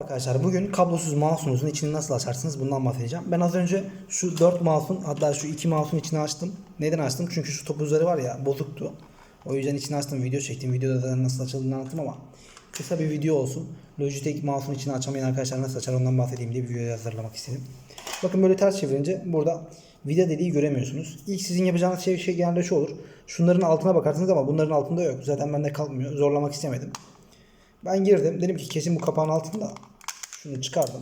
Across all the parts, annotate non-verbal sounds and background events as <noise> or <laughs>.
Arkadaşlar bugün kablosuz mouse'unuzun içini nasıl açarsınız bundan bahsedeceğim. Ben az önce şu 4 mouse'un hatta şu 2 mouse'un içini açtım. Neden açtım? Çünkü şu topuzları var ya bozuktu. O yüzden içini açtım video çektim. Videoda da nasıl açıldığını anlattım ama kısa bir video olsun. Logitech mouse'un içini açamayan arkadaşlar nasıl açar ondan bahsedeyim diye bir video hazırlamak istedim. Bakın böyle ters çevirince burada vida deliği göremiyorsunuz. İlk sizin yapacağınız şey, şey genelde şu olur. Şunların altına bakarsınız ama bunların altında yok. Zaten bende kalmıyor. Zorlamak istemedim. Ben girdim. Dedim ki kesin bu kapağın altında. Şunu çıkardım.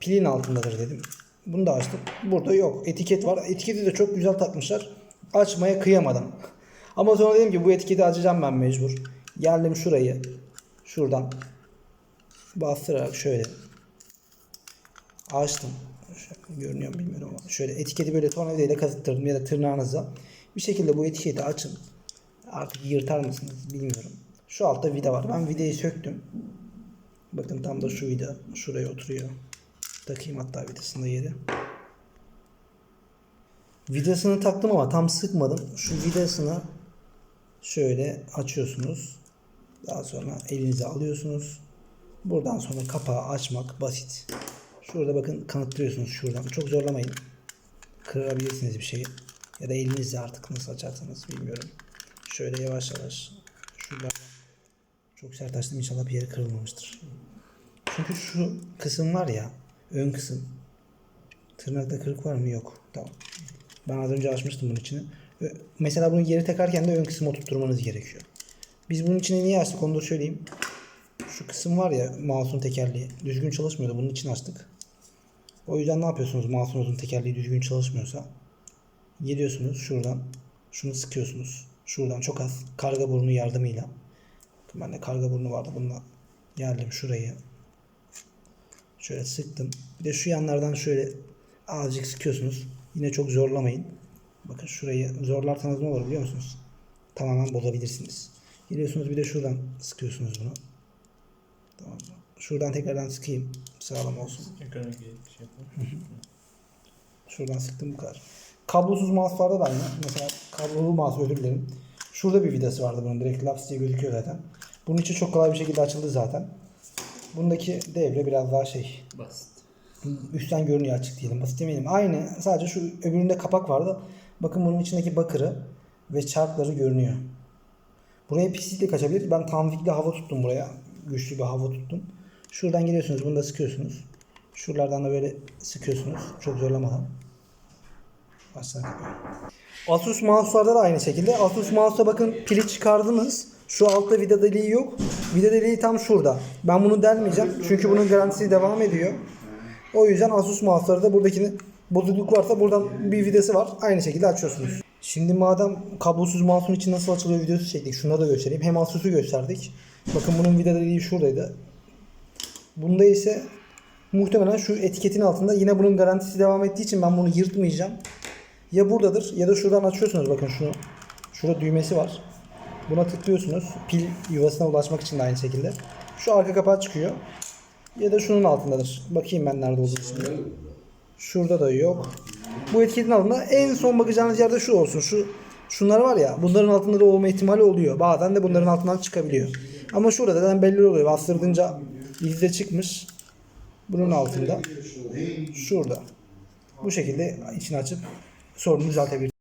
Pilin altındadır dedim. Bunu da açtım. Burada yok. Etiket var. Etiketi de çok güzel takmışlar. Açmaya kıyamadım. <laughs> Ama sonra dedim ki bu etiketi açacağım ben mecbur. Geldim şurayı. Şuradan. Bastırarak şöyle. Açtım. Görünüyor mu bilmiyorum ama. Şöyle etiketi böyle tornavidayla kazıttırdım ya da tırnağınızla. Bir şekilde bu etiketi açın. Artık yırtar mısınız bilmiyorum. Şu altta vida var. Ben vidayı söktüm. Bakın tam da şu vida şuraya oturuyor. Takayım hatta vidasını da yeri. Vidasını taktım ama tam sıkmadım. Şu vidasını şöyle açıyorsunuz. Daha sonra elinize alıyorsunuz. Buradan sonra kapağı açmak basit. Şurada bakın kanıtlıyorsunuz şuradan. Çok zorlamayın. Kırabilirsiniz bir şeyi. Ya da elinizle artık nasıl açarsanız bilmiyorum. Şöyle yavaş yavaş şuradan çok sert açtım inşallah bir yeri kırılmamıştır. Çünkü şu kısım var ya ön kısım. Tırnakta kırık var mı? Yok. Tamam. Ben az önce açmıştım bunun içini. Mesela bunu geri takarken de ön kısmı oturtturmanız gerekiyor. Biz bunun içine niye açtık onu da söyleyeyim. Şu kısım var ya mouse'un tekerleği. Düzgün çalışmıyordu. Bunun için açtık. O yüzden ne yapıyorsunuz? Mouse'unuzun tekerleği düzgün çalışmıyorsa. Geliyorsunuz şuradan. Şunu sıkıyorsunuz. Şuradan çok az karga burnu yardımıyla. Ben de karga burnu vardı. Bununla geldim şurayı. Şöyle sıktım. Bir de şu yanlardan şöyle azıcık sıkıyorsunuz. Yine çok zorlamayın. Bakın şurayı zorlarsanız ne olur biliyor musunuz? Tamamen bozabilirsiniz. Geliyorsunuz bir de şuradan sıkıyorsunuz bunu. Tamam mı? Şuradan tekrardan sıkayım. Sağlam olsun. Şey. Şuradan sıktım bu kadar. Kablosuz mouse'larda da aynı. Mesela kablolu mouse özür dilerim. Şurada bir vidası vardı bunun. Direkt laps diye gözüküyor zaten. Bunun için çok kolay bir şekilde açıldı zaten. Bundaki devre biraz daha şey. Basit. Üstten görünüyor açık diyelim. Basit demeyelim. Aynı. Sadece şu öbüründe kapak vardı. Bakın bunun içindeki bakırı ve çarkları görünüyor. Buraya pislikle kaçabilir. Ben tanfikli hava tuttum buraya. Güçlü bir hava tuttum. Şuradan geliyorsunuz. Bunu da sıkıyorsunuz. Şuralardan da böyle sıkıyorsunuz. Çok zorlamadan. Kapıyorum. Asus mouse'larda da aynı şekilde. Asus mouse'a bakın pili çıkardınız. Şu altta vida deliği yok. Vida deliği tam şurada. Ben bunu delmeyeceğim. Çünkü bunun garantisi devam ediyor. O yüzden Asus mouse'larda buradakini bozukluk varsa buradan bir vidası var. Aynı şekilde açıyorsunuz. Şimdi madem kablosuz mouse'un içi nasıl açılıyor videosu çektik. Şunları da göstereyim. Hem Asus'u gösterdik. Bakın bunun vida deliği şuradaydı. Bunda ise muhtemelen şu etiketin altında yine bunun garantisi devam ettiği için ben bunu yırtmayacağım. Ya buradadır ya da şuradan açıyorsunuz bakın şunu. Şurada düğmesi var. Buna tıklıyorsunuz. Pil yuvasına ulaşmak için de aynı şekilde. Şu arka kapağı çıkıyor. Ya da şunun altındadır. Bakayım ben nerede olduğunu şimdi. Şurada da yok. Bu etiketin altında en son bakacağınız yerde şu olsun. Şu şunlar var ya bunların altında da olma ihtimali oluyor. Bazen de bunların altından çıkabiliyor. Ama şurada zaten belli oluyor. Bastırdığınca izde çıkmış. Bunun altında. Şurada. Bu şekilde içini açıp sorunu düzeltebilirsiniz.